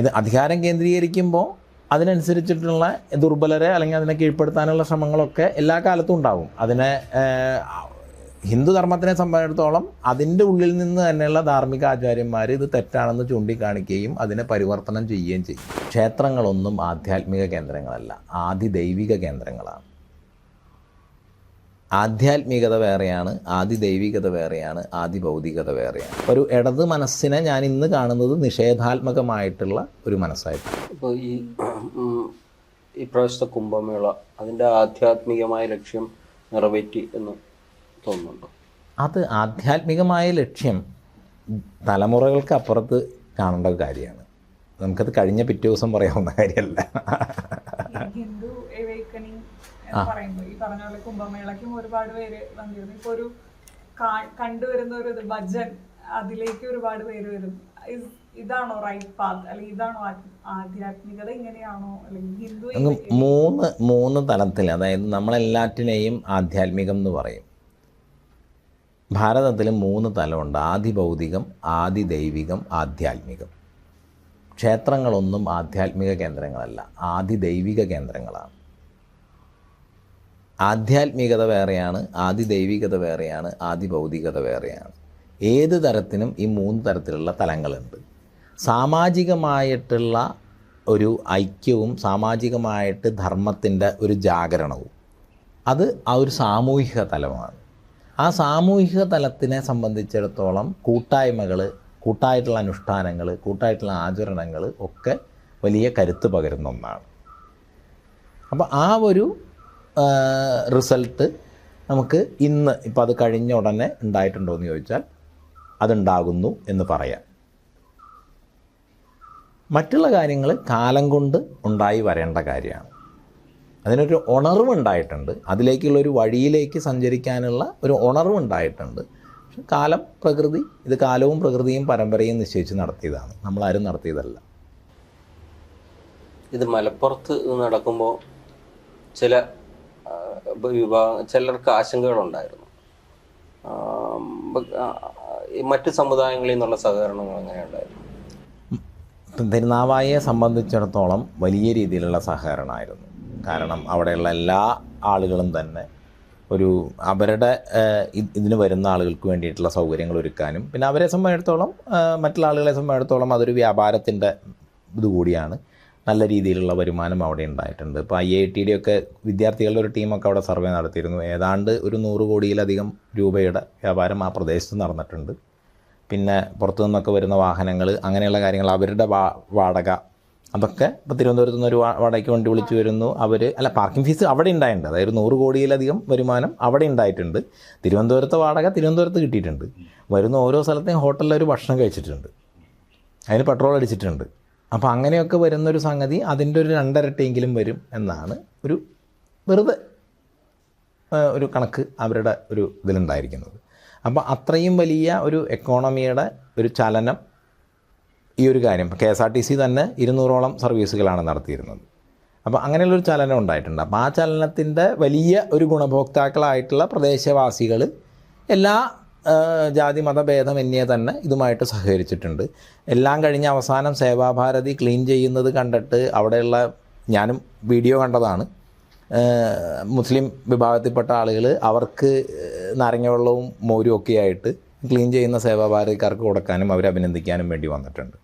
ഇത് അധികാരം കേന്ദ്രീകരിക്കുമ്പോൾ അതിനനുസരിച്ചിട്ടുള്ള ദുർബലരെ അല്ലെങ്കിൽ അതിനെ കീഴ്പ്പെടുത്താനുള്ള ശ്രമങ്ങളൊക്കെ എല്ലാ കാലത്തും ഉണ്ടാവും. അതിനെ ഹിന്ദു ധർമ്മത്തിനെ സംബന്ധിച്ചിടത്തോളം അതിന്റെ ഉള്ളിൽ നിന്ന് തന്നെയുള്ള ധാർമ്മിക ആചാര്യന്മാർ ഇത് തെറ്റാണെന്ന് ചൂണ്ടിക്കാണിക്കുകയും അതിനെ പരിവർത്തനം ചെയ്യുകയും ചെയ്യും. ക്ഷേത്രങ്ങളൊന്നും ആധ്യാത്മിക കേന്ദ്രങ്ങളല്ല ആദി ദൈവിക കേന്ദ്രങ്ങളാണ്. ആധ്യാത്മികത വേറെയാണ് ആദി ദൈവികത വേറെയാണ് ആദി ഭൗതികത വേറെയാണ്. ഒരു ഇടത് മനസ്സിനെ ഞാൻ ഇന്ന് കാണുന്നത് നിഷേധാത്മകമായിട്ടുള്ള ഒരു മനസ്സായിട്ട് ഇപ്പോൾ ഈ ഈ പ്രാവശ്യത്തെ കുംഭമേള അതിന്റെ ആധ്യാത്മികമായ ലക്ഷ്യം നിറവേറ്റി എന്ന് തോന്നുന്നുണ്ടോ? അത് ആധ്യാത്മികമായ ലക്ഷ്യം തലമുറകൾക്ക് അപ്പുറത്ത് കാണേണ്ട ഒരു കാര്യമാണ്. നമുക്കത് കഴിഞ്ഞ പിറ്റേ ദിവസം പറയാവുന്ന കാര്യമല്ല. എന്ന് പറയുമ്പോൾ ഈ പറഞ്ഞ പോലെ കുംഭമേളയ്ക്കും ഒരുപാട് പേര് വന്നിരുന്നു. ഇപ്പൊ ഒരു കണ്ടുവരുന്ന ഒരു ഇത് ഭജൻ അതിലേക്ക് ഒരുപാട് പേര് വരും. ഇതാണോ റൈറ്റ് പാത്ത് അല്ലെങ്കിൽ ഇതാണോ ആധ്യാത്മികത ഇങ്ങനെയാണോ? അല്ലെങ്കിൽ ഹിന്ദു മൂന്ന് മൂന്ന് തലത്തിൽ അതായത് നമ്മളെല്ലാറ്റിനെയും ആധ്യാത്മികം എന്ന് പറയും. ഭാരതത്തിൽ മൂന്ന് തലമുണ്ട്. ആദി ഭൗതികം ആദി ദൈവികം ആധ്യാത്മികം. ക്ഷേത്രങ്ങളൊന്നും ആധ്യാത്മിക കേന്ദ്രങ്ങളല്ല. ആദി ദൈവിക കേന്ദ്രങ്ങളാണ്. ആധ്യാത്മികത വേറെയാണ് ആദി ദൈവികത വേറെയാണ് ആദി ഭൗതികത വേറെയാണ്. ഏത് തരത്തിനും ഈ മൂന്ന് തരത്തിലുള്ള തലങ്ങളുണ്ട്. സാമാജികമായിട്ടുള്ള ഒരു ഐക്യവും സാമാജികമായിട്ട് ധർമ്മത്തിന്റെ ഒരു ജാഗരണവും. അത് ആ ഒരു സാമൂഹിക തലമാണ്. ആ സാമൂഹിക തലത്തിനെ സംബന്ധിച്ചിടത്തോളം കൂട്ടായ്മകൾ കൂട്ടായിട്ടുള്ള അനുഷ്ഠാനങ്ങൾ കൂട്ടായിട്ടുള്ള ആചരണങ്ങൾ ഒക്കെ വലിയ കരുത്ത് പകരുന്ന ഒന്നാണ്. അപ്പോൾ ആ ഒരു റിസൾട്ട് നമുക്ക് ഇന്ന് ഇപ്പോൾ അത് കഴിഞ്ഞ ഉടനെ ഉണ്ടായിട്ടുണ്ടോ എന്ന് ചോദിച്ചാൽ അതുണ്ടാകുന്നു എന്ന് പറയാം. മറ്റുള്ള കാര്യങ്ങൾ കാലം കൊണ്ട് ഉണ്ടായി വരേണ്ട കാര്യമാണ്. അതിനൊരു ഉണർവുണ്ടായിട്ടുണ്ട് അതിലേക്കുള്ള ഒരു വഴിയിലേക്ക് സഞ്ചരിക്കാനുള്ള ഒരു ഉണർവുണ്ടായിട്ടുണ്ട് പക്ഷെ കാലം പ്രകൃതി ഇത് കാലവും പ്രകൃതിയും പരമ്പരയും നിശ്ചയിച്ച് നടത്തിയതാണ്. നമ്മളാരും നടത്തിയതല്ല. ഇത് മലപ്പുറത്ത് നടക്കുമ്പോൾ ചില വിഭാഗ ചിലർക്ക് ആശങ്കകളുണ്ടായിരുന്നു. മറ്റ് സമുദായങ്ങളിൽ നിന്നുള്ള സഹകരണങ്ങൾ എങ്ങനെയുണ്ടായിരുന്നു? തിരുനാവായയെ സംബന്ധിച്ചിടത്തോളം വലിയ രീതിയിലുള്ള സഹകരണമായിരുന്നു. കാരണം അവിടെയുള്ള എല്ലാ ആളുകളും തന്നെ ഒരു അവരുടെ ഇതിന് വരുന്ന ആളുകൾക്ക് വേണ്ടിയിട്ടുള്ള സൗകര്യങ്ങൾ ഒരുക്കാനും പിന്നെ അവരെ സംബന്ധിച്ചിടത്തോളം മറ്റുള്ള ആളുകളെ സംബന്ധിച്ചിടത്തോളം അതൊരു വ്യാപാരത്തിന്റെ ഇത് കൂടിയാണ്. നല്ല രീതിയിലുള്ള വരുമാനം അവിടെ ഉണ്ടായിട്ടുണ്ട്. ഇപ്പോൾ ഐ ഐ ടിയുടെ ഒക്കെ വിദ്യാർത്ഥികളുടെ ഒരു ടീമൊക്കെ അവിടെ സർവേ നടത്തിയിരുന്നു. ഏതാണ്ട് ഒരു നൂറ് കോടിയിലധികം രൂപയുടെ വ്യാപാരം ആ പ്രദേശത്ത് നടന്നിട്ടുണ്ട്. പിന്നെ പുറത്തു നിന്നൊക്കെ വരുന്ന വാഹനങ്ങൾ അങ്ങനെയുള്ള കാര്യങ്ങൾ അവരുടെ വാടക അതൊക്കെ ഇപ്പോൾ തിരുവനന്തപുരത്ത് നിന്ന് ഒരു വാടകയ്ക്ക് വണ്ടി വിളിച്ചു വരുന്നു. അവർ അല്ല പാർക്കിംഗ് ഫീസ് അവിടെ ഉണ്ടായിട്ടുണ്ട്. അതായത് നൂറ് കോടിയിലധികം വരുമാനം അവിടെ ഉണ്ടായിട്ടുണ്ട്. തിരുവനന്തപുരത്തെ വാടക തിരുവനന്തപുരത്ത് കിട്ടിയിട്ടുണ്ട്. വരുന്ന ഓരോ സ്ഥലത്തെയും ഹോട്ടലിൽ ഒരു ഭക്ഷണം കഴിച്ചിട്ടുണ്ട്. അതിന് പെട്രോൾ അടിച്ചിട്ടുണ്ട്. അപ്പോൾ അങ്ങനെയൊക്കെ വരുന്നൊരു സംഗതി അതിന്റെ ഒരു രണ്ടരട്ടെങ്കിലും വരും എന്നാണ് ഒരു വെറുതെ ഒരു കണക്ക് അവരുടെ ഒരു ഇതിലുണ്ടായിരിക്കുന്നത്. അപ്പോൾ അത്രയും വലിയ ഒരു എക്കോണമിയുടെ ഒരു ചലനം ഈ ഒരു കാര്യം K S R T C തന്നെ ഇരുന്നൂറോളം സർവീസുകളാണ് നടത്തിയിരുന്നത്. അപ്പോൾ അങ്ങനെയുള്ളൊരു ചലനം ഉണ്ടായിട്ടുണ്ട്. അപ്പോൾ ആ ചലനത്തിന്റെ വലിയ ഒരു ഗുണഭോക്താക്കളായിട്ടുള്ള പ്രദേശവാസികൾ എല്ലാ ജാതി മതഭേദമന്യേ തന്നെ ഇതുമായിട്ട് സഹകരിച്ചിട്ടുണ്ട്. എല്ലാം കഴിഞ്ഞ് അവസാനം സേവാഭാരതി ക്ലീൻ ചെയ്യുന്നത് കണ്ടിട്ട് അവിടെയുള്ള ഞാനും വീഡിയോ കണ്ടതാണ്. മുസ്ലിം വിഭാഗത്തിൽപ്പെട്ട ആളുകൾ അവർക്ക് നാരങ്ങ വെള്ളവും മോരും ഒക്കെ ആയിട്ട് ക്ലീൻ ചെയ്യുന്ന സേവാഭാരതിക്കാർക്ക് കൊടുക്കാനും അവരെ അഭിനന്ദിക്കാനും വേണ്ടി വന്നിട്ടുണ്ട്.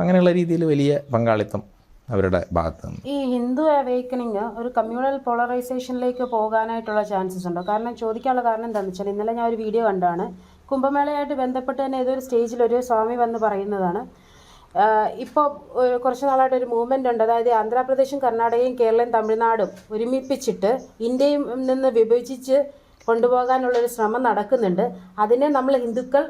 അങ്ങനെയുള്ള രീതിയിൽ വലിയ പങ്കാളിത്തം അവരുടെ ഭാഗത്ത് നിന്ന്. ഈ ഹിന്ദു അവേക്കനിങ് ഒരു കമ്മ്യൂണൽ പോളറൈസേഷനിലേക്ക് പോകാനായിട്ടുള്ള ചാൻസസ് ഉണ്ടോ? കാരണം ചോദിക്കാനുള്ള കാരണം എന്താണെന്ന് വെച്ചാൽ ഇന്നലെ ഞാൻ ഒരു വീഡിയോ കണ്ടാണ്. കുംഭമേളയായിട്ട് ബന്ധപ്പെട്ട് തന്നെ ഏതൊരു സ്റ്റേജിൽ ഒരു സ്വാമി വന്ന് പറയുന്നതാണ്. ഇപ്പോൾ കുറച്ച് നാളായിട്ട് ഒരു മൂവ്മെന്റ് ഉണ്ട്. അതായത് ആന്ധ്രാപ്രദേശും കർണാടകയും കേരളയും തമിഴ്നാടും ഒരുമിപ്പിച്ചിട്ട് ഇന്ത്യയിൽ നിന്ന് വിഭജിച്ച് കൊണ്ടുപോകാനുള്ളൊരു ശ്രമം നടക്കുന്നുണ്ട്. അതിനെ നമ്മൾ ഹിന്ദുക്കൾ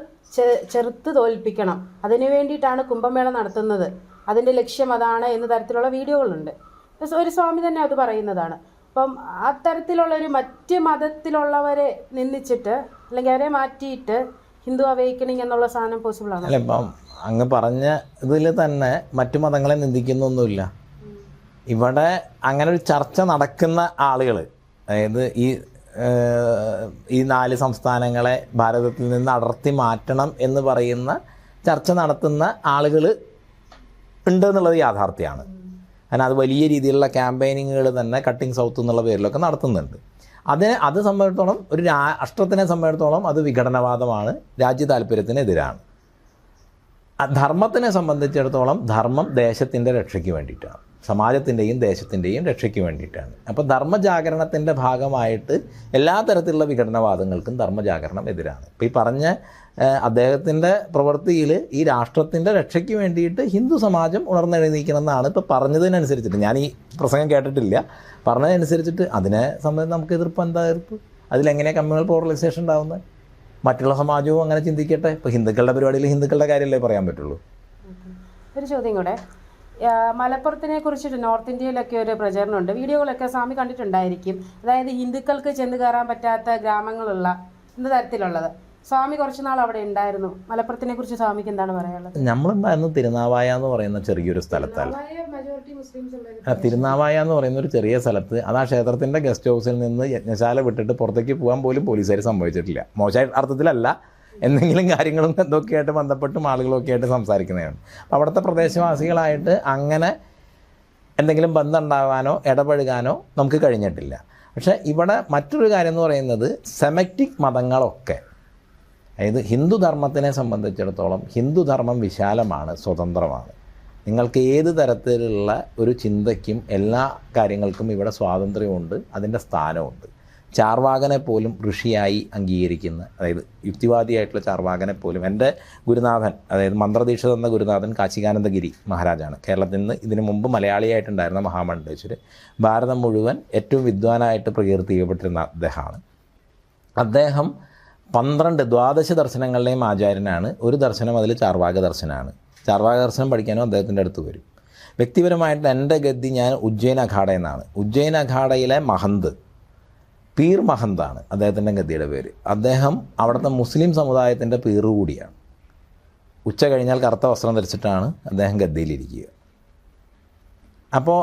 ചെറുത്ത് തോൽപ്പിക്കണം. അതിനു വേണ്ടിയിട്ടാണ് കുംഭമേള നടത്തുന്നത്. അതിന്റെ ലക്ഷ്യം അതാണ് എന്ന തരത്തിലുള്ള വീഡിയോകളുണ്ട്. ഒരു- സ്വാമി തന്നെ അത് പറയുന്നതാണ്. അപ്പം അത്തരത്തിലുള്ള ഒരു മറ്റ് മതത്തിലുള്ളവരെ നിന്നിച്ചിട്ട് അല്ലെങ്കിൽ അവരെ മാറ്റിയിട്ട് ഹിന്ദു അവേക്കണിങ് എന്നുള്ള സാധനം പോസിബിൾ ആണ്? അല്ല ഇപ്പം അങ്ങ് പറഞ്ഞ ഇതിൽ തന്നെ മറ്റു മതങ്ങളെ നിന്ദിക്കുന്നൊന്നുമില്ല. ഇവിടെ അങ്ങനെ ഒരു ചർച്ച നടക്കുന്ന ആളുകൾ അതായത് ഈ ഈ നാല് സംസ്ഥാനങ്ങളെ ഭാരതത്തിൽ നിന്ന് അടർത്തി മാറ്റണം എന്ന് പറയുന്ന ചർച്ച നടത്തുന്ന ആളുകൾ ഉണ്ട് എന്നുള്ളത് യാഥാർത്ഥ്യമാണ്. കാരണം അത് വലിയ രീതിയിലുള്ള ക്യാമ്പയിനിങ്ങുകൾ തന്നെ കട്ടിങ് സൗത്ത് എന്നുള്ള പേരിലൊക്കെ നടത്തുന്നുണ്ട്. അതിനെ അത് സംബന്ധിച്ചിടത്തോളം ഒരു രാ അഷ്ടത്തിനെ സംബന്ധിച്ചിടത്തോളം അത് വിഘടനവാദമാണ് രാജ്യ താല്പര്യത്തിനെതിരാണ്. ധർമ്മത്തിനെ സംബന്ധിച്ചിടത്തോളം ധർമ്മം ദേശത്തിന്റെ രക്ഷയ്ക്ക് വേണ്ടിയിട്ടാണ്. സമാജത്തിന്റെയും ദേശത്തിന്റെയും രക്ഷയ്ക്ക് വേണ്ടിയിട്ടാണ്. അപ്പോൾ ധർമ്മജാഗരണത്തിന്റെ ഭാഗമായിട്ട് എല്ലാ തരത്തിലുള്ള വിഘടനവാദങ്ങൾക്കും ധർമ്മജാഗരണം എതിരാണ്. ഇപ്പോൾ ഈ പറഞ്ഞ അദ്ദേഹത്തിന്റെ പ്രവൃത്തിയിൽ ഈ രാഷ്ട്രത്തിന്റെ രക്ഷയ്ക്ക് വേണ്ടിയിട്ട് ഹിന്ദു സമാജം ഉണർന്നെഴുന്നേക്കണമെന്നാണ് ഇപ്പോൾ പറഞ്ഞതിനനുസരിച്ചിട്ട്. ഞാൻ ഈ പ്രസംഗം കേട്ടിട്ടില്ല. പറഞ്ഞതനുസരിച്ചിട്ട് അതിനെ സംബന്ധിച്ച് നമുക്ക് എതിർപ്പ് എന്താ എതിർപ്പ്? അതിലെങ്ങനെയാണ് കമ്മ്യൂണൽ പോളറൈസേഷൻ ഉണ്ടാകുന്നത് മറ്റുള്ള സമാജവും അങ്ങനെ ചിന്തിക്കട്ടെ? ഇപ്പോൾ ഹിന്ദുക്കളുടെ പരിപാടിയിൽ ഹിന്ദുക്കളുടെ കാര്യമല്ലേ പറയാൻ പറ്റുള്ളൂ? ഒരു ചോദ്യം കൂടെ. മലപ്പുറത്തിനെ കുറിച്ചിട്ട് നോർത്ത് ഇന്ത്യയിലൊക്കെ ഒരു പ്രചരണമുണ്ട്. വീഡിയോകളൊക്കെ സ്വാമി കണ്ടിട്ടുണ്ടായിരിക്കും. അതായത് ഹിന്ദുക്കൾക്ക് ചെന്ന് കയറാൻ പറ്റാത്ത ഗ്രാമങ്ങളുള്ള എന്ന തരത്തിലുള്ളത്? സ്വാമി കുറച്ച് നാൾ അവിടെ ഉണ്ടായിരുന്നു. മലപ്പുറത്തിനെ കുറിച്ച് സ്വാമിക്ക് എന്താണ് പറയാനുള്ളത്? നമ്മളുണ്ടായിരുന്നു തിരുനാവായ എന്ന് പറയുന്ന ചെറിയൊരു സ്ഥലത്താണ്. മജോറിറ്റി മുസ്ലിംസ് ഉള്ള ആ, തിരുനാവായ എന്ന് പറയുന്ന ഒരു ചെറിയ സ്ഥലത്ത് അത് ആ ക്ഷേത്രത്തിന്റെ ഗസ്റ്റ് ഹൗസിൽ നിന്ന് യജ്ഞശാല വിട്ടിട്ട് പുറത്തേക്ക് പോകാൻ പോലും പോലീസുകാർ സംഭവിച്ചിട്ടില്ല മോശമായ അർത്ഥത്തിലല്ല. എന്തെങ്കിലും കാര്യങ്ങളും എന്തൊക്കെയായിട്ട് ബന്ധപ്പെട്ടും ആളുകളൊക്കെ ആയിട്ട് സംസാരിക്കുന്നതാണ് അവിടുത്തെ പ്രദേശവാസികളായിട്ട് അങ്ങനെ എന്തെങ്കിലും ബന്ധം ഉണ്ടാകാനോ ഇടപഴകാനോ നമുക്ക് കഴിഞ്ഞിട്ടില്ല. പക്ഷേ ഇവിടെ മറ്റൊരു കാര്യം എന്ന് പറയുന്നത് സെമറ്റിക് മതങ്ങളൊക്കെ. അതായത് ഹിന്ദുധർമ്മത്തിനെ സംബന്ധിച്ചിടത്തോളം ഹിന്ദുധർമ്മം വിശാലമാണ് സ്വതന്ത്രമാണ്. നിങ്ങൾക്ക് ഏത് തരത്തിലുള്ള ഒരു ചിന്തയ്ക്കും എല്ലാ കാര്യങ്ങൾക്കും ഇവിടെ സ്വാതന്ത്ര്യമുണ്ട് അതിന്റെ സ്ഥാനമുണ്ട്. ചാർവാകനെ പോലും ഋഷിയായി അംഗീകരിക്കുന്ന അതായത് യുക്തിവാദിയായിട്ടുള്ള ചാർവാകനെ പോലും എന്റെ ഗുരുനാഥൻ അതായത് മന്ത്രദീക്ഷ തന്ന ഗുരുനാഥൻ കാശികാനന്ദഗിരി മഹാരാജാണ്. കേരളത്തിൽ നിന്ന് ഇതിനു മുമ്പ് മലയാളിയായിട്ടുണ്ടായിരുന്ന മഹാമണ്ഡേശ്വർ ഭാരതം മുഴുവൻ ഏറ്റവും വിദ്വാനായിട്ട് പ്രകീർത്തിക്കപ്പെട്ടിരുന്ന അദ്ദേഹമാണ്. അദ്ദേഹം പന്ത്രണ്ട് ദ്വാദശ ദർശനങ്ങളുടെയും ആചാര്യനാണ്. ഒരു ദർശനം അതിൽ ചാർവാക ദർശനമാണ് ചാർവാക ദർശനം പഠിക്കാനും അദ്ദേഹത്തിന്റെ അടുത്ത് വരും. വ്യക്തിപരമായിട്ട് എന്റെ ഗതി ഞാൻ ഉജ്ജയിൻ അഖാഡ എന്നാണ് ഉജ്ജയിൻ അഖാഡയിലെ മഹന്ത് പീർ മഹന്താണ് അദ്ദേഹത്തിന്റെ ഗതിയുടെ പേര്. അദ്ദേഹം അവിടുത്തെ മുസ്ലിം സമുദായത്തിന്റെ പീർ കൂടിയാണ്. ഉച്ച കഴിഞ്ഞാൽ കറുത്ത വസ്ത്രം ധരിച്ചിട്ടാണ് അദ്ദേഹം ഗദ്ദിയിലിരിക്കുക അപ്പോൾ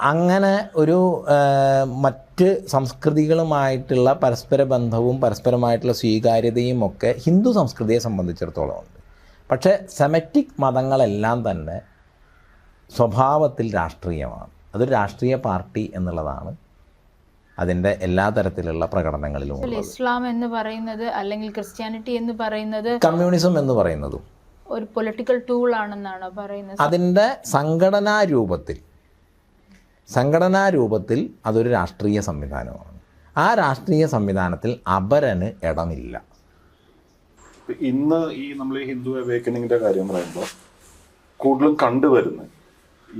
അങ്ങനെ ഒരു മറ്റ് സംസ്കൃതികളുമായിട്ടുള്ള പരസ്പര ബന്ധവും പരസ്പരമായിട്ടുള്ള സ്വീകാര്യതയും ഒക്കെ ഹിന്ദു സംസ്കൃതിയെ സംബന്ധിച്ചിടത്തോളം ഉണ്ട്. പക്ഷേ സെമറ്റിക് മതങ്ങളെല്ലാം തന്നെ സ്വഭാവത്തിൽ രാഷ്ട്രീയമാണ്. അതൊരു രാഷ്ട്രീയ പാർട്ടി എന്നുള്ളതാണ് അതിന്റെ എല്ലാ തരത്തിലുള്ള പ്രകടനങ്ങളിലും ഇസ്ലാം എന്ന് പറയുന്നത് അല്ലെങ്കിൽ ക്രിസ്ത്യാനിറ്റി എന്ന് പറയുന്നത് കമ്മ്യൂണിസം എന്ന് പറയുന്നതും. ഒരു പൊളിറ്റിക്കൽ ടൂൾ ആണെന്നാണ് പറയുന്നത്? അതിന്റെ സംഘടനാ രൂപത്തിൽ സംഘടനാ രൂപത്തിൽ അതൊരു രാഷ്ട്രീയ സംവിധാനമാണ്. ആ രാഷ്ട്രീയ സംവിധാനത്തിൽ അപരന് ഇടമില്ല. ഇന്ന് ഈ നമ്മൾ ഈ ഹിന്ദു അവേക്കനിങ്ങിന്റെ കാര്യം പറയുമ്പോൾ കൂടുതലും കണ്ടുവരുന്നത്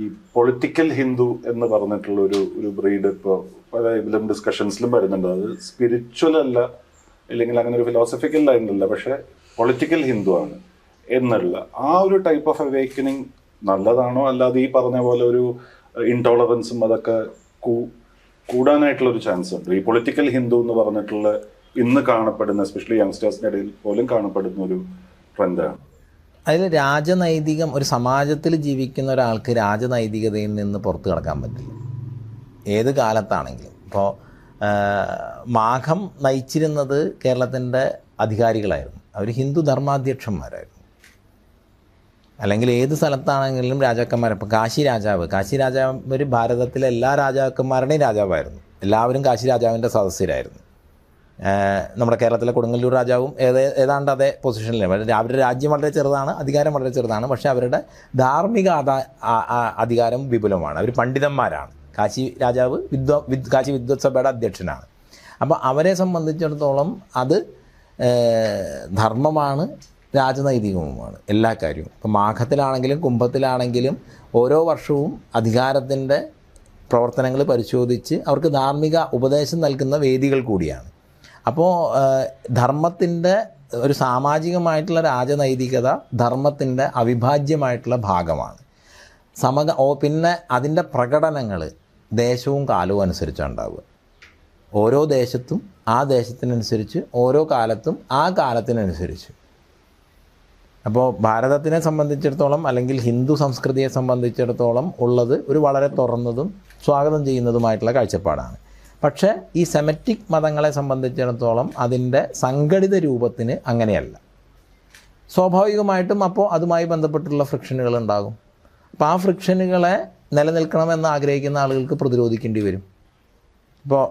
ഈ പൊളിറ്റിക്കൽ ഹിന്ദു എന്ന് പറഞ്ഞിട്ടുള്ള ഒരു ഒരു ബ്രീഡ് ഇപ്പോൾ പല ഇതിലും ഡിസ്കഷൻസിലും വരുന്നുണ്ട്. അത് സ്പിരിച്വൽ അല്ല അല്ലെങ്കിൽ അങ്ങനെ ഒരു ഫിലോസഫിക്കൽ ലൈനിലല്ല പക്ഷേ പൊളിറ്റിക്കൽ ഹിന്ദു ആണ് എന്നുള്ള ആ ഒരു ടൈപ്പ് ഓഫ് അവേക്കനിങ് നല്ലതാണോ? അല്ലാതെ ഈ പറഞ്ഞ പോലെ ഒരു ഇൻടോളറൻസും അതൊക്കെ കൂടാനായിട്ടുള്ള ഒരു ചാൻസ് ഉണ്ട്. ഈ പൊളിറ്റിക്കൽ ഹിന്ദു എന്ന് പറഞ്ഞിട്ടുള്ള ഇന്ന് കാണപ്പെടുന്ന എസ്പെഷ്യലി യങ്സ്റ്റേഴ്സിന്റെ ഇടയിൽ പോലും കാണപ്പെടുന്ന ഒരു ട്രെൻഡാണ് അതിൽ രാജനൈതികം ഒരു സമാജത്തിൽ ജീവിക്കുന്ന ഒരാൾക്ക് രാജനൈതികതയിൽ നിന്ന് പുറത്തു കിടക്കാൻ പറ്റില്ല. ഏത് കാലത്താണെങ്കിലും. ഇപ്പോൾ മാഘം നയിച്ചിരുന്നത് കേരളത്തിന്റെ അധികാരികളായിരുന്നു. അവർ ഹിന്ദു ധർമാധ്യക്ഷന്മാരായിരുന്നു. അല്ലെങ്കിൽ ഏത് സ്ഥലത്താണെങ്കിലും രാജാക്കന്മാർ ഇപ്പോൾ കാശി രാജാവ്. കാശി രാജാവ് ഒരു ഭാരതത്തിലെ എല്ലാ രാജാക്കന്മാരുടെയും രാജാവായിരുന്നു. എല്ലാവരും കാശി രാജാവിന്റെ സദസ്യരായിരുന്നു നമ്മുടെ കേരളത്തിലെ കൊടുങ്ങല്ലൂർ രാജാവും ഏത് ഏതാണ്ട് അതേ പൊസിഷനിലാണ് അവരുടെ രാജ്യം വളരെ ചെറുതാണ് അധികാരം വളരെ ചെറുതാണ്. പക്ഷേ അവരുടെ ധാർമ്മിക അധികാരം വിപുലമാണ്. അവർ പണ്ഡിതന്മാരാണ്. കാശി രാജാവ് വിദ്വ വിദ് കാശി വിദ്വത്സഭയുടെ അധ്യക്ഷനാണ്. അപ്പോൾ അവരെ സംബന്ധിച്ചിടത്തോളം അത് ധർമ്മമാണ് രാജനൈതികവുമാണ് എല്ലാ കാര്യവും. ഇപ്പോൾ മാഘത്തിലാണെങ്കിലും കുംഭത്തിലാണെങ്കിലും ഓരോ വർഷവും അധികാരത്തിന്റെ പ്രവർത്തനങ്ങൾ പരിശോധിച്ച് അവർക്ക് ധാർമ്മിക ഉപദേശം നൽകുന്ന വേദികൾ കൂടിയാണ്. അപ്പോൾ ധർമ്മത്തിന്റെ ഒരു സാമാജികമായിട്ടുള്ള രാജനൈതികത ധർമ്മത്തിന്റെ അവിഭാജ്യമായിട്ടുള്ള ഭാഗമാണ്. സമക ഓ പിന്നെ അതിന്റെ പ്രകടനങ്ങൾ ദേശവും കാലവും അനുസരിച്ചാണ് ഉണ്ടാവുക. ഓരോ ദേശത്തും ആ ദേശത്തിനനുസരിച്ച് ഓരോ കാലത്തും ആ കാലത്തിനനുസരിച്ച്. അപ്പോൾ ഭാരതത്തിനെ സംബന്ധിച്ചിടത്തോളം അല്ലെങ്കിൽ ഹിന്ദു സംസ്കൃതിയെ സംബന്ധിച്ചിടത്തോളം ഉള്ളത് ഒരു വളരെ തുറന്നതും സ്വാഗതം ചെയ്യുന്നതുമായിട്ടുള്ള കാഴ്ചപ്പാടാണ്. പക്ഷേ ഈ സെമറ്റിക് മതങ്ങളെ സംബന്ധിച്ചിടത്തോളം അതിന്റെ സംഘടിത രൂപത്തിന് അങ്ങനെയല്ല. സ്വാഭാവികമായിട്ടും അപ്പോൾ അതുമായി ബന്ധപ്പെട്ടുള്ള ഫ്രിക്ഷനുകൾ ഉണ്ടാകും. അപ്പോൾ ആ ഫ്രിക്ഷനുകളെ നിലനിൽക്കണമെന്ന് ആഗ്രഹിക്കുന്ന ആളുകൾക്ക് പ്രതിരോധിക്കേണ്ടി വരും. ഇപ്പോൾ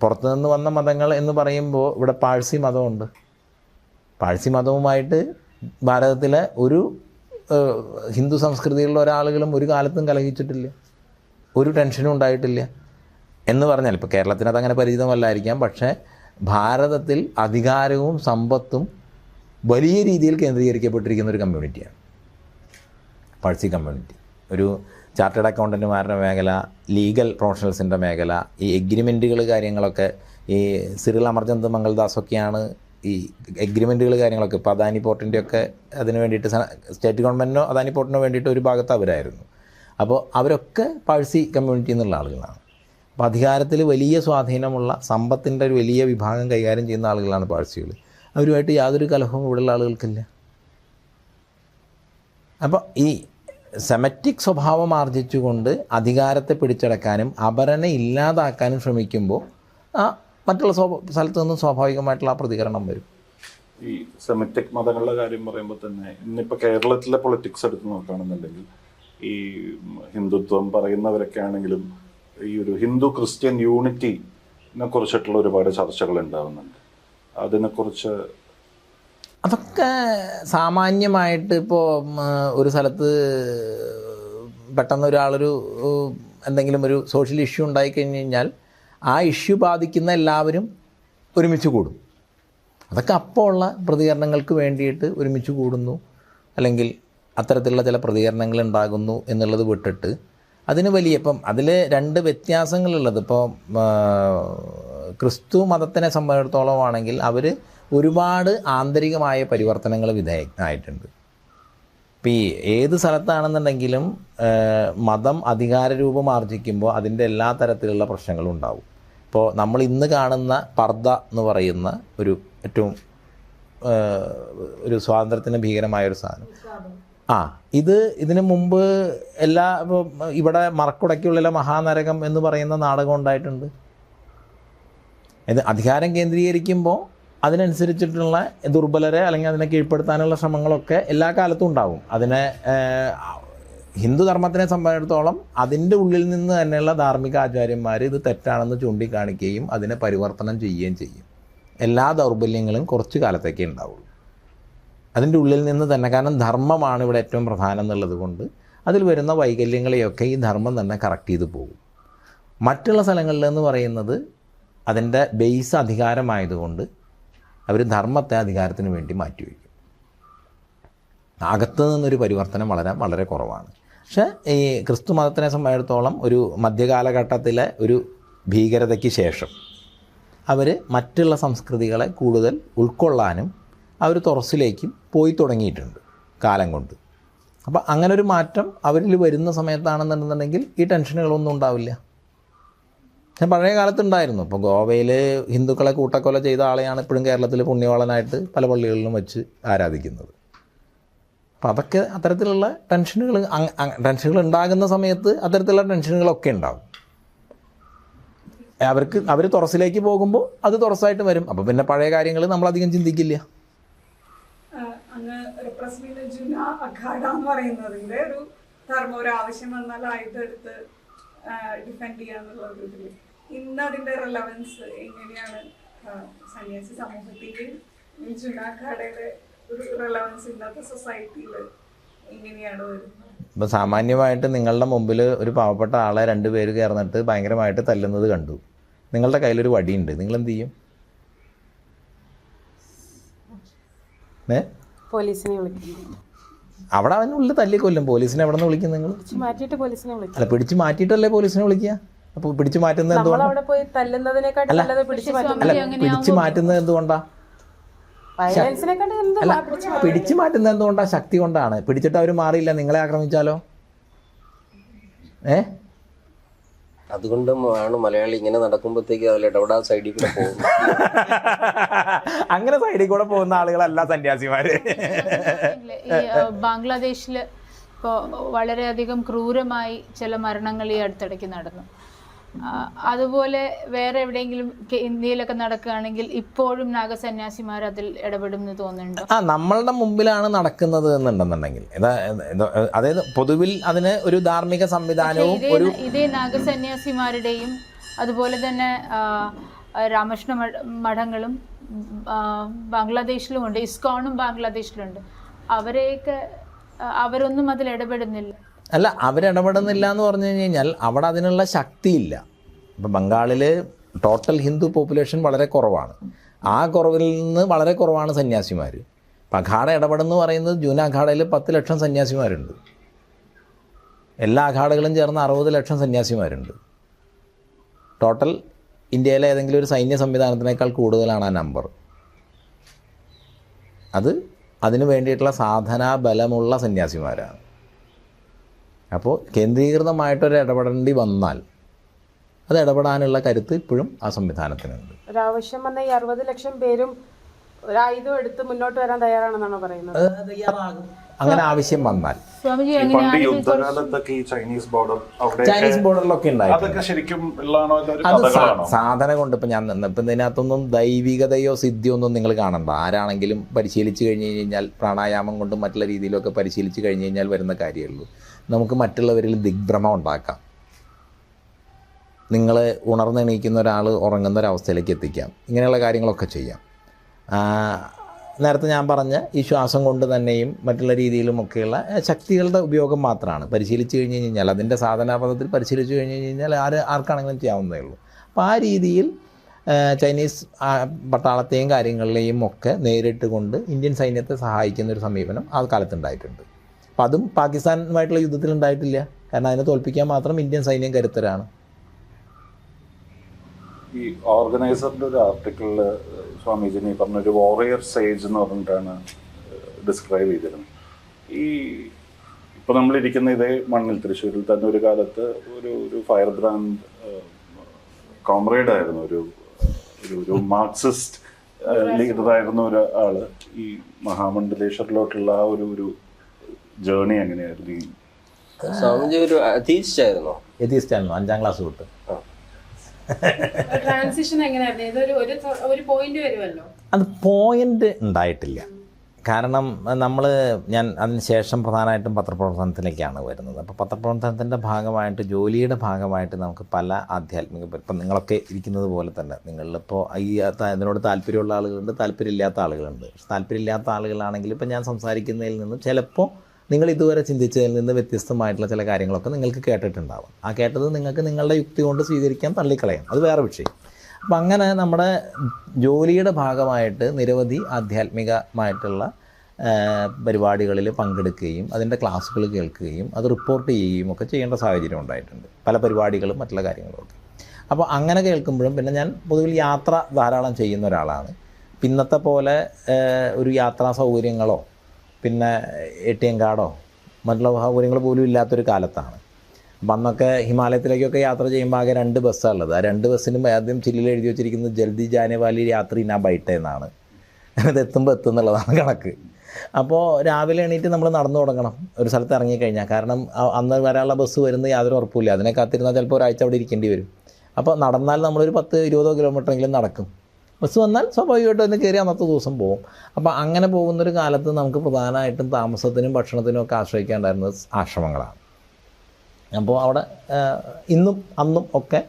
പുറത്തു നിന്ന് വന്ന മതങ്ങൾ എന്ന് പറയുമ്പോൾ ഇവിടെ പാഴ്സി മതമുണ്ട്. പാഴ്സി മതവുമായിട്ട് ഭാരതത്തിലെ ഒരു ഹിന്ദു സംസ്കൃതിയിലുള്ള ഒരാളുകളും ഒരു കാലത്തും കലഹിച്ചിട്ടില്ല. ഒരു ടെൻഷനും ഉണ്ടായിട്ടില്ല. എന്ന് പറഞ്ഞാൽ ഇപ്പോൾ കേരളത്തിനത് അങ്ങനെ പരിചിതമല്ലായിരിക്കാം പക്ഷേ ഭാരതത്തിൽ അധികാരവും സമ്പത്തും വലിയ രീതിയിൽ കേന്ദ്രീകരിക്കപ്പെട്ടിരിക്കുന്ന ഒരു കമ്മ്യൂണിറ്റിയാണ്. പഴ്സി കമ്മ്യൂണിറ്റി. ഒരു ചാർട്ടേഡ് അക്കൗണ്ടന്റുമാരുടെ മേഖല ലീഗൽ പ്രൊഫഷണൽസിന്റെ മേഖല ഈ എഗ്രിമെന്റുകൾ കാര്യങ്ങളൊക്കെ ഈ സിറിൽ അമർചന്ദ് മംഗൾദാസൊക്കെയാണ് ഈ എഗ്രിമെന്റുകൾ കാര്യങ്ങളൊക്കെ. ഇപ്പോൾ അദാനി പോർട്ടിന്റെയൊക്കെ അതിന് വേണ്ടിയിട്ട് സ്റ്റേറ്റ് ഗവൺമെന്റിനോ അദാനി പോർട്ടിനോ വേണ്ടിയിട്ട് ഒരു ഭാഗത്ത് അവരായിരുന്നു. അപ്പോൾ അവരൊക്കെ പാഴ്സി കമ്മ്യൂണിറ്റി എന്നുള്ള ആളുകളാണ്. അപ്പോൾ അധികാരത്തിൽ വലിയ സ്വാധീനമുള്ള സമ്പത്തിന്റെ ഒരു വലിയ വിഭാഗം കൈകാര്യം ചെയ്യുന്ന ആളുകളാണ് പാഴ്സികൾ. അവരുമായിട്ട് യാതൊരു കലഹവും ഇവിടെയുള്ള ആളുകൾക്കില്ല. അപ്പോൾ ഈ സെമറ്റിക് സ്വഭാവം ആർജിച്ചുകൊണ്ട് അധികാരത്തെ പിടിച്ചടക്കാനും അപരനെ ഇല്ലാതാക്കാനും ശ്രമിക്കുമ്പോൾ ആ മറ്റുള്ള സ്വഭ സ്ഥലത്തു നിന്നും സ്വാഭാവികമായിട്ടുള്ള ആ പ്രതികരണം വരും. ഈ സെമറ്റിക് മതങ്ങളുടെ കാര്യം പറയുമ്പോൾ തന്നെ ഇന്നിപ്പോൾ കേരളത്തിലെ പൊളിറ്റിക്സ് എടുത്ത് നോക്കുകയാണെന്നുണ്ടെങ്കിൽ ഈ ഹിന്ദുത്വം പറയുന്നവരൊക്കെ ആണെങ്കിലും ഈ ഒരു ഹിന്ദു ക്രിസ്ത്യൻ യൂണിറ്റിനെ കുറിച്ചിട്ടുള്ള ഒരുപാട് ചർച്ചകൾ ഉണ്ടാകുന്നുണ്ട് അതിനെക്കുറിച്ച് അതൊക്കെ സാമാന്യമായിട്ട് ഇപ്പോൾ ഒരു സ്ഥലത്ത് പെട്ടെന്ന് ഒരാളൊരു എന്തെങ്കിലും ഒരു സോഷ്യൽ ഇഷ്യൂ ഉണ്ടായിക്കഴിഞ്ഞ് കഴിഞ്ഞാൽ ആ ഇഷ്യൂ ബാധിക്കുന്ന എല്ലാവരും ഒരുമിച്ച് കൂടും. അതൊക്കെ അപ്പോൾ ഉള്ള പ്രതികരണങ്ങൾക്ക് വേണ്ടിയിട്ട് ഒരുമിച്ച് കൂടുന്നു. അല്ലെങ്കിൽ അത്തരത്തിലുള്ള ചില പ്രതികരണങ്ങൾ ഉണ്ടാകുന്നു എന്നുള്ളത് വിട്ടിട്ട് അതിന് വലിയ ഇപ്പം അതിൽ രണ്ട് വ്യത്യാസങ്ങളുള്ളത്. ഇപ്പോൾ ക്രിസ്തു മതത്തിനെ സംബന്ധിച്ചിടത്തോളം ആണെങ്കിൽ അവർ ഒരുപാട് ആന്തരികമായ പരിവർത്തനങ്ങൾ വിധേയമായിട്ടുണ്ട് ഇപ്പം ഈ ഏത് സ്ഥലത്താണെന്നുണ്ടെങ്കിലും മതം അധികാര രൂപം ആർജിക്കുമ്പോൾ അതിന്റെ എല്ലാ തരത്തിലുള്ള പ്രശ്നങ്ങളും ഉണ്ടാവും. ഇപ്പോൾ നമ്മൾ ഇന്ന് കാണുന്ന പർദ്ദ എന്ന് പറയുന്ന ഒരു ഏറ്റവും ഒരു സ്വാതന്ത്ര്യത്തിന് ഭീകരമായ ഒരു സാധനം. ആ ഇത് ഇതിനു മുമ്പ് എല്ലാ ഇവിടെ മറക്കുടയ്ക്കുള്ളിലെ മഹാനരകം എന്ന് പറയുന്ന നാടകം ഉണ്ടായിട്ടുണ്ട്. ഇത് അധികാരം കേന്ദ്രീകരിക്കുമ്പോൾ അതിനനുസരിച്ചിട്ടുള്ള ദുർബലരെ അല്ലെങ്കിൽ അതിനെ കീഴ്പ്പെടുത്താനുള്ള ശ്രമങ്ങളൊക്കെ എല്ലാ കാലത്തും ഉണ്ടാവും. അതിനെ ഹിന്ദുധർമ്മത്തിനെ ഹിന്ദു ധർമ്മത്തിനെ സംബന്ധിച്ചിടത്തോളം അതിന്റെ ഉള്ളിൽ നിന്ന് തന്നെയുള്ള ധാർമ്മിക ആചാര്യന്മാർ ഇത് തെറ്റാണെന്ന് ചൂണ്ടിക്കാണിക്കുകയും അതിനെ പരിവർത്തനം ചെയ്യുകയും ചെയ്യും. എല്ലാ ദൗർബല്യങ്ങളും കുറച്ച് കാലത്തേക്കേ ഉണ്ടാവുള്ളൂ. അതിന്റെ ഉള്ളിൽ നിന്ന് തന്നെ കാരണം ധർമ്മമാണ് ഇവിടെ ഏറ്റവും പ്രധാനം എന്നുള്ളത് കൊണ്ട് അതിൽ വരുന്ന വൈകല്യങ്ങളെയൊക്കെ ഈ ധർമ്മം തന്നെ കറക്റ്റ് ചെയ്ത് പോകും. മറ്റുള്ള സ്ഥലങ്ങളിൽ എന്ന് പറയുന്നത് അതിന്റെ ബേസ് അധികാരമായതുകൊണ്ട് അവർ ധർമ്മത്തെ അധികാരത്തിന് വേണ്ടി മാറ്റി മാറ്റിവെക്കും അകത്ത് നിന്നൊരു പരിവർത്തനം വളരെ വളരെ കുറവാണ്. പക്ഷേ ഈ ക്രിസ്തു മതത്തിനെ സംബന്ധിച്ചിടത്തോളം ഒരു മധ്യകാലഘട്ടത്തിലെ ഒരു ഭീകരതയ്ക്ക് ശേഷം അവർ മറ്റുള്ള സംസ്കൃതികളെ കൂടുതൽ ഉൾക്കൊള്ളാനും ആ ഒരു തുറസിലേക്കും പോയി തുടങ്ങിയിട്ടുണ്ട് കാലം കൊണ്ട്. അപ്പോൾ അങ്ങനെ ഒരു മാറ്റം അവരിൽ വരുന്ന സമയത്താണെന്നുണ്ടെന്നുണ്ടെങ്കിൽ ഈ ടെൻഷനുകളൊന്നും ഉണ്ടാവില്ല. ഞാൻ പഴയ കാലത്തുണ്ടായിരുന്നു. ഇപ്പോൾ ഗോവയിൽ ഹിന്ദുക്കളെ കൂട്ടക്കൊല ചെയ്ത ആളെയാണ് ഇപ്പോഴും കേരളത്തിൽ പുണ്യവാളനായിട്ട് പല പള്ളികളിലും വെച്ച് ആരാധിക്കുന്നത്. അപ്പോൾ അതൊക്കെ അത്തരത്തിലുള്ള ടെൻഷനുകൾ ടെൻഷനുകൾ ഉണ്ടാകുന്ന സമയത്ത് അത്തരത്തിലുള്ള ടെൻഷനുകളൊക്കെ ഉണ്ടാകും അവർക്ക് അവർ തുറസിലേക്ക് പോകുമ്പോൾ അത് തുറസായിട്ട് വരും. അപ്പോൾ പിന്നെ പഴയ കാര്യങ്ങൾ നമ്മളധികം ചിന്തിക്കില്ല. അങ്ങ് ചെയ്യുന്ന ജുന അഖാഡ എന്ന് പറയുന്നതിന്റെ ഒരു ധർമ്മം ഒരു ആവശ്യം വന്നാൽ ആയുധമെടുത്ത് ഡിഫെൻഡ് ചെയ്യാന്നുള്ള ഒരു ഇതിൽ. ഇന്ന് അതിന്റെ റിലവൻസ് എങ്ങനെയാണ് സന്യാസി സമൂഹത്തിൽ ഈ ജുന അഖാഡയുടെ ഒരു റിലവൻസ് ഇന്നത്തെ സൊസൈറ്റിയിൽ എങ്ങനെയാണ് വരുന്നത്? ഇപ്പം സാമാന്യമായിട്ട് നിങ്ങളുടെ മുമ്പിൽ ഒരു പാവപ്പെട്ട ആളെ രണ്ട് പേര് കയർന്നിട്ട് ഭയങ്കരമായിട്ട് തല്ലുന്നത് കണ്ടു. നിങ്ങളുടെ കയ്യിലൊരു വടിയുണ്ട്. നിങ്ങൾ എന്ത് ചെയ്യും? ഏ? പോലീസിനെ വിളിക്കുന്നു. അവിടെ അവനുള്ളിൽ തല്ലി കൊല്ലും. പോലീസിനെ എവിടെ നിന്ന് വിളിക്കും നിങ്ങൾ? മാറ്റിയിട്ട് പോലീസിനെ വിളിക്കും. അല്ല പിടിച്ച് മാറ്റിയിട്ടല്ലേ പോലീസിനെ വിളിക്കുക? അപ്പോൾ പിടിച്ചു മാറ്റുന്നത് എന്തുകൊണ്ടാണ് പിടിച്ചു പോയി നല്ലത് പിടിച്ച് മാറ്റും അല്ല പിടിച്ചു മാറ്റുന്നത് എന്തുകൊണ്ടാ? അല്ല പിടിച്ചു പിടിച്ച് മാറ്റുന്നത് എന്തുകൊണ്ടാ? ശക്തി കൊണ്ടാണ്. പിടിച്ചിട്ട് അവർ മാറിയില്ല. നിങ്ങളെ ആക്രമിച്ചാലോ? ഏ? അതുകൊണ്ട് ആണ് മലയാളി ഇങ്ങനെ നടക്കുമ്പോഴത്തേക്ക് അതിൽ ഇടപെടാൻ സൈഡിൽ കൂടെ പോകും അങ്ങനെ സൈഡിൽ കൂടെ പോകുന്ന ആളുകളല്ല സന്യാസിമാര്. ബംഗ്ലാദേശിൽ ഇപ്പോൾ വളരെയധികം ക്രൂരമായി ചില മരണങ്ങൾ ഈ അടുത്തിടയ്ക്ക് നടന്നു. അതുപോലെ വേറെ എവിടെയെങ്കിലും ഇന്ത്യയിലൊക്കെ നടക്കുകയാണെങ്കിൽ ഇപ്പോഴും നാഗസന്യാസിമാർ അതിൽ ഇടപെടുമെന്ന് തോന്നുന്നുണ്ട്? ആ നമ്മളുടെ മുമ്പിലാണ് നടക്കുന്നത് എന്നുണ്ടെന്നുണ്ടെങ്കിൽ. അതായത് പൊതുവിൽ അതിന് ഒരു ധാർമ്മിക സംവിധാനവും ഒരു ഇതേ നാഗസന്യാസിമാരുടെയും അതുപോലെ തന്നെ രാമകൃഷ്ണ മഠങ്ങളും ബംഗ്ലാദേശിലുമുണ്ട്. ഇസ്കോണും ബംഗ്ലാദേശിലുണ്ട്. അവരെയൊക്കെ അവരൊന്നും അതിൽ ഇടപെടുന്നില്ല. അല്ല അവരിടപെടുന്നില്ല എന്ന് പറഞ്ഞു കഴിഞ്ഞ് കഴിഞ്ഞാൽ അവിടെ അതിനുള്ള ശക്തിയില്ല. ഇപ്പം ബംഗാളിൽ ടോട്ടൽ ഹിന്ദു പോപ്പുലേഷൻ വളരെ കുറവാണ്. ആ കുറവിൽ നിന്ന് വളരെ കുറവാണ് സന്യാസിമാർ ഇപ്പം അഖാഡ ഇടപെടുന്നു പറയുന്നത് ജൂന അഖാഡയിൽ പത്ത് ലക്ഷം സന്യാസിമാരുണ്ട്. എല്ലാ അഖാഡകളും ചേർന്ന് അറുപത് ലക്ഷം സന്യാസിമാരുണ്ട്. ടോട്ടൽ ഇന്ത്യയിലെ ഏതെങ്കിലും ഒരു സൈന്യ സംവിധാനത്തിനേക്കാൾ കൂടുതലാണ് ആ നമ്പർ അത് അതിനു വേണ്ടിയിട്ടുള്ള സാധനാ ബലമുള്ള സന്യാസിമാരാണ്. അപ്പോൾ കേന്ദ്രീകൃതമായിട്ടൊരു ഇടപെടേണ്ടി വന്നാൽ അത് ഇടപെടാനുള്ള കരുത്ത് ഇപ്പോഴും ആ സംവിധാനത്തിനുണ്ട്. ഒരാവശ്യം വന്ന ഈ അറുപത് ലക്ഷം പേരും ഒരായുധം എടുത്ത് മുന്നോട്ട് വരാൻ തയ്യാറാണെന്നാണ് പറയുന്നത്? തയ്യാറാകും. അങ്ങനെ ആവശ്യം വന്നാൽ. ഈ പണ്ട് യുദ്ധകാലത്തൊക്കെ ഈ ചൈനീസ് ബോർഡർ അവിടെ ചൈനീസ് ബോർഡറിലൊക്കെ അതൊക്കെ ശരിക്കും അത് സാധന കൊണ്ട് ഇപ്പം ഞാൻ നിന്ന് ഇപ്പം ഇതിനകത്തൊന്നും ദൈവികതയോ സിദ്ധിയോ ഒന്നും നിങ്ങൾ കാണണ്ട. ആരാണെങ്കിലും പരിശീലിച്ച് കഴിഞ്ഞ് കഴിഞ്ഞാൽ പ്രാണായാമം കൊണ്ടും മറ്റുള്ള രീതിയിലൊക്കെ പരിശീലിച്ച് കഴിഞ്ഞ് കഴിഞ്ഞാൽ വരുന്ന കാര്യമുള്ളൂ നമുക്ക് മറ്റുള്ളവരിൽ ദിഗ്ഭ്രമം ഉണ്ടാക്കാം. നിങ്ങൾ ഉണർന്നെണീക്കുന്ന ഒരാൾ ഉറങ്ങുന്ന ഒരവസ്ഥയിലേക്ക് എത്തിക്കാം. ഇങ്ങനെയുള്ള കാര്യങ്ങളൊക്കെ ചെയ്യാം. നേരത്തെ ഞാൻ പറഞ്ഞ ഈ ശ്വാസം കൊണ്ട് തന്നെയും മറ്റുള്ള രീതിയിലുമൊക്കെയുള്ള ശക്തികളുടെ ഉപയോഗം മാത്രമാണ് പരിശീലിച്ച് കഴിഞ്ഞ് കഴിഞ്ഞാൽ അതിന്റെ സാധനാപഥത്തിൽ പരിശീലിച്ച് കഴിഞ്ഞ് കഴിഞ്ഞാൽ ആര് ആർക്കാണെങ്കിലും ചെയ്യാവുന്നതേ ഉള്ളൂ. അപ്പോൾ ആ രീതിയിൽ ചൈനീസ് പട്ടാളത്തെയും കാര്യങ്ങളിലെയും ഒക്കെ നേരിട്ട് കൊണ്ട് ഇന്ത്യൻ സൈന്യത്തെ സഹായിക്കുന്ന ഒരു സമീപനം ആ കാലത്തുണ്ടായിട്ടുണ്ട്. അപ്പോൾ അതും പാകിസ്ഥാനുമായിട്ടുള്ള യുദ്ധത്തിൽ ഉണ്ടായിട്ടില്ല. കാരണം അതിനെ തോൽപ്പിക്കാൻ മാത്രം ഇന്ത്യൻ സൈന്യം കരുത്തരാണ്. ഈ ഓർഗനൈസറിന്റെ ഒരു ആർട്ടിക്കിളിൽ സ്വാമിജിനി പറഞ്ഞ ഒരു വോറിയർ സേജ് എന്ന് പറഞ്ഞിട്ടാണ് ഡിസ്ക്രൈബ് ചെയ്തിരുന്നത്. ഈ ഇപ്പൊ നമ്മളിരിക്കുന്ന ഇതേ മണ്ണിൽ തൃശ്ശൂരിൽ തന്നെ ഒരു കാലത്ത് ഒരു ഒരു ഫയർ ബ്രാൻഡ് കോംറേഡ് ആയിരുന്നു ഒരു ഒരു ഒരു മാർക്സിസ്റ്റ് ലീഡറായിരുന്ന ഒരാൾ ഈ മഹാമണ്ഡലേശ്വറിലോട്ടുള്ള ആ ഒരു ഒരു ജേണി എങ്ങനെയായിരുന്നു ഈ സ്വാമിജി ഒരു അധീശിച്ചായിരുന്നോ എത്തിയിസ്റ്റായിരുന്നു അഞ്ചാം ക്ലാസ് തൊട്ട്. ട്രാൻസിഷൻ എങ്ങനെയായിരുന്നു? ഇതൊരു ഒരു ഒരു പോയിന്റ് വരുമല്ലോ? അത് പോയിന്റ് ഉണ്ടായിട്ടില്ല. കാരണം നമ്മൾ ഞാൻ അതിന് ശേഷം പ്രധാനമായിട്ടും പത്രപ്രവർത്തനത്തിലേക്കാണ് വരുന്നത്. അപ്പോൾ പത്രപ്രവർത്തനത്തിന്റെ ഭാഗമായിട്ട് ജോലിയുടെ ഭാഗമായിട്ട് നമുക്ക് പല ആധ്യാത്മിക ഇപ്പം നിങ്ങളൊക്കെ ഇരിക്കുന്നത് പോലെ തന്നെ നിങ്ങളിപ്പോൾ ഈ ത- ഇതിനോട് താല്പര്യമുള്ള ആളുകളുണ്ട് താല്പര്യമില്ലാത്ത ആളുകളുണ്ട്. പക്ഷെ താല്പര്യമില്ലാത്ത ആളുകളാണെങ്കിൽ ഇപ്പം ഞാൻ സംസാരിക്കുന്നതിൽ നിന്നും ചിലപ്പോൾ നിങ്ങൾ ഇതുവരെ ചിന്തിച്ചതിൽ നിന്ന് വ്യത്യസ്തമായിട്ടുള്ള ചില കാര്യങ്ങളൊക്കെ നിങ്ങൾക്ക് കേട്ടിട്ടുണ്ടാവും. ആ കേട്ടത് നിങ്ങൾക്ക് നിങ്ങളുടെ യുക്തി കൊണ്ട് സ്വീകരിക്കാൻ തള്ളിക്കളയാം അത് വേറെ വിഷയം. അപ്പം അങ്ങനെ നമ്മുടെ ജോലിയുടെ ഭാഗമായിട്ട് നിരവധി ആധ്യാത്മികമായിട്ടുള്ള പരിപാടികളിൽ പങ്കെടുക്കുകയും അതിന്റെ ക്ലാസ്സുകൾ കേൾക്കുകയും അത് റിപ്പോർട്ട് ചെയ്യുകയും ഒക്കെ ചെയ്യേണ്ട സാഹചര്യം ഉണ്ടായിട്ടുണ്ട്. പല പരിപാടികളും മറ്റുള്ള കാര്യങ്ങളുമൊക്കെ അപ്പോൾ അങ്ങനെ കേൾക്കുമ്പോഴും പിന്നെ ഞാൻ പൊതുവിൽ യാത്ര ധാരാളം ചെയ്യുന്ന ഒരാളാണ്. പിന്നത്തെ പോലെ ഒരു യാത്രാ സൗകര്യങ്ങളോ പിന്നെ എ ടി എം കാർഡോ മറ്റുള്ള സൗകര്യങ്ങൾ പോലും ഇല്ലാത്തൊരു കാലത്താണ്. അപ്പം അന്നൊക്കെ ഹിമാലയത്തിലേക്കൊക്കെ യാത്ര ചെയ്യുമ്പോൾ ആകെ രണ്ട് ബസ്സാണ് ഉള്ളത് ആ രണ്ട് ബസ്സിനും ആദ്യം ചില്ലിൽ എഴുതി വെച്ചിരിക്കുന്നത് ജൽദി ജാനെ രാത്രി നാ ബൈട്ടെ എന്നാണ്. അത് എത്തുമ്പോൾ എത്തും എന്നുള്ളതാണ് കണക്ക്. അപ്പോൾ രാവിലെ എണീറ്റ് നമ്മൾ നടന്നു തുടങ്ങണം. ഒരു സ്ഥലത്ത് ഇറങ്ങിക്കഴിഞ്ഞാൽ കാരണം അന്ന് വരാനുള്ള ബസ് വരുന്ന യാതൊരു ഉറപ്പില്ല അതിനെ കാത്തിരുന്നാൽ ചിലപ്പോൾ ഒരാഴ്ച അവിടെ ഇരിക്കേണ്ടി വരും. അപ്പോൾ നടന്നാൽ നമ്മളൊരു പത്ത് ഇരുപതോ കിലോമീറ്ററെങ്കിലും നടക്കും. ബസ് വന്നാൽ സ്വാഭാവികമായിട്ടും അതിന് കയറി അന്നത്തെ ദിവസം പോകും. അപ്പോൾ അങ്ങനെ പോകുന്നൊരു കാലത്ത് നമുക്ക് പ്രധാനമായിട്ടും താമസത്തിനും ഭക്ഷണത്തിനും ഒക്കെ ആശ്രയിക്കാണ്ടായിരുന്നത് ആശ്രമങ്ങളാണ്. അപ്പോൾ അവിടെ ഇന്നും അന്നും ഒക്കെ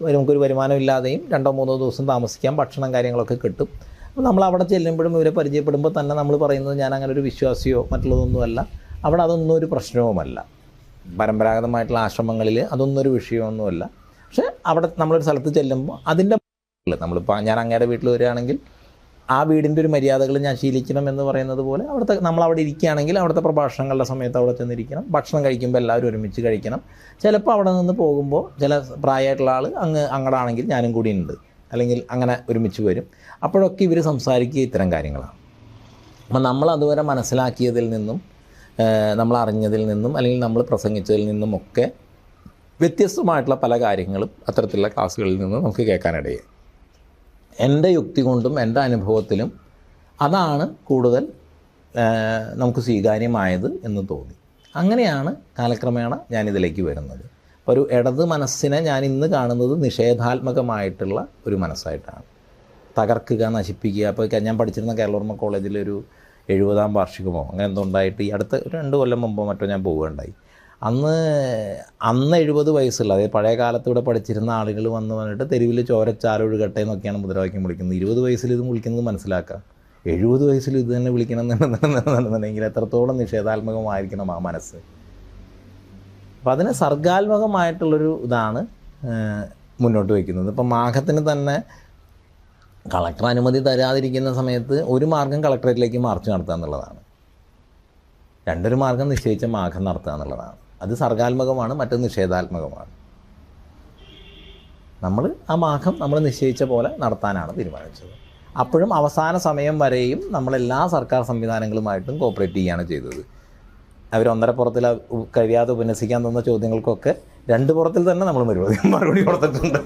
നമുക്കൊരു വരുമാനം ഇല്ലാതെയും രണ്ടോ മൂന്നോ ദിവസം താമസിക്കാം ഭക്ഷണം കാര്യങ്ങളൊക്കെ കിട്ടും. അപ്പോൾ നമ്മൾ അവിടെ ചെല്ലുമ്പോഴും ഇവരെ പരിചയപ്പെടുമ്പോൾ തന്നെ നമ്മൾ പറയുന്നത് ഞാൻ അങ്ങനെ ഒരു വിശ്വാസിയോ മറ്റുള്ളതൊന്നുമല്ല. അവിടെ അതൊന്നും ഒരു പ്രശ്നവുമല്ല. പരമ്പരാഗതമായിട്ടുള്ള ആശ്രമങ്ങളിൽ അതൊന്നും ഒരു വിഷയമൊന്നുമല്ല. പക്ഷേ അവിടെ നമ്മളൊരു സ്ഥലത്ത് ചെല്ലുമ്പോൾ അതിന്റെ നമ്മളിപ്പോൾ ഞാൻ അങ്ങയുടെ വീട്ടിൽ വരികയാണെങ്കിൽ ആ വീടിന്റെ ഒരു മര്യാദകൾ ഞാൻ ശീലിക്കണം എന്ന് പറയുന്നത് പോലെ അവിടുത്തെ നമ്മൾ അവിടെ ഇരിക്കുകയാണെങ്കിൽ അവിടുത്തെ പ്രഭാഷണങ്ങളുടെ സമയത്ത് അവിടെ ചെന്നിരിക്കണം ഭക്ഷണം കഴിക്കുമ്പോൾ എല്ലാവരും ഒരുമിച്ച് കഴിക്കണം. ചിലപ്പോൾ അവിടെ നിന്ന് പോകുമ്പോൾ ചില പ്രായമായിട്ടുള്ള ആൾ അങ്ങ് അങ്ങടാണെങ്കിൽ ഞാനും കൂടി ഉണ്ട്. അല്ലെങ്കിൽ അങ്ങനെ ഒരുമിച്ച് വരും. അപ്പോഴൊക്കെ ഇവർ സംസാരിക്കുക ഇത്തരം കാര്യങ്ങളാണ്. അപ്പം നമ്മൾ അതുവരെ മനസ്സിലാക്കിയതിൽ നിന്നും നമ്മൾ അറിഞ്ഞതിൽ നിന്നും അല്ലെങ്കിൽ നമ്മൾ പ്രസംഗിച്ചതിൽ നിന്നുമൊക്കെ വ്യത്യസ്തമായിട്ടുള്ള പല കാര്യങ്ങളും അത്തരത്തിലുള്ള ക്ലാസ്സുകളിൽ നിന്ന് നമുക്ക് കേൾക്കാനിടയായി. എന്റെ യുക്തി കൊണ്ടും എന്റെ അനുഭവത്തിലും അതാണ് കൂടുതൽ നമുക്ക് സ്വീകാര്യമായത് എന്ന് തോന്നി. അങ്ങനെയാണ് കാലക്രമേണ ഞാനിതിലേക്ക് വരുന്നത്. അപ്പോൾ ഒരു ഇടത് മനസ്സിനെ ഞാൻ ഇന്ന് കാണുന്നത് നിഷേധാത്മകമായിട്ടുള്ള ഒരു മനസ്സായിട്ടാണ്. തകർക്കുക നശിപ്പിക്കുക. അപ്പോൾ ഞാൻ പഠിച്ചിരുന്ന കേരളവർമ്മ കോളേജിലൊരു എഴുപതാം വാർഷികമോ അങ്ങനെ എന്തോ ഉണ്ടായിട്ട് ഈ അടുത്ത രണ്ട് കൊല്ലം മുമ്പോ മറ്റോ ഞാൻ പോവുകയുണ്ടായി. അന്ന് അന്ന് എഴുപത് വയസ്സുള്ള അതായത് പഴയ കാലത്ത് ഇവിടെ പഠിച്ചിരുന്ന ആളുകൾ വന്ന് വന്നിട്ട് തെരുവിൽ ചോരച്ചാലൊഴുകട്ടെ എന്നൊക്കെയാണ് മുദ്രാവാക്യം വിളിക്കുന്നത്. ഇരുപത് വയസ്സിൽ ഇത് വിളിക്കുന്നത് മനസ്സിലാക്കാം. എഴുപത് വയസ്സിൽ ഇത് തന്നെ വിളിക്കണം എന്നുണ്ടെന്നുണ്ടെങ്കിൽ എത്രത്തോളം നിഷേധാത്മകമായിരിക്കണം ആ മനസ്സ്. അപ്പം അതിന് സർഗാത്മകമായിട്ടുള്ളൊരു ഇതാണ് മുന്നോട്ട് വയ്ക്കുന്നത്. ഇപ്പം മാഘത്തിന് തന്നെ കളക്ടർ അനുമതി തരാതിരിക്കുന്ന സമയത്ത് ഒരു മാർഗം കളക്ടറേറ്റിലേക്ക് മാർച്ച് നടത്തുക എന്നുള്ളതാണ്. രണ്ടൊരു മാർഗം നിശ്ചയിച്ച മാഘം നടത്തുക എന്നുള്ളതാണ്. അത് സർഗാത്മകമാണ് മറ്റൊന്ന് നിഷേധാത്മകമാണ്. നമ്മൾ ആ മാഘം നമ്മൾ നിശ്ചയിച്ച പോലെ നടത്താനാണ് തീരുമാനിച്ചത്. അപ്പോഴും അവസാന സമയം വരെയും നമ്മളെല്ലാ സർക്കാർ സംവിധാനങ്ങളുമായിട്ടും കോപ്പറേറ്റ് ചെയ്യുകയാണ് ചെയ്തത്. അവർ ഒന്നരപ്പുറത്തിൽ കഴിയാതെ ഉപന്യസിക്കാൻ തന്ന ചോദ്യങ്ങൾക്കൊക്കെ രണ്ട് പുറത്തിൽ തന്നെ നമ്മൾ മറുപടി മറുപടി കൊടുത്തിട്ടുണ്ട്.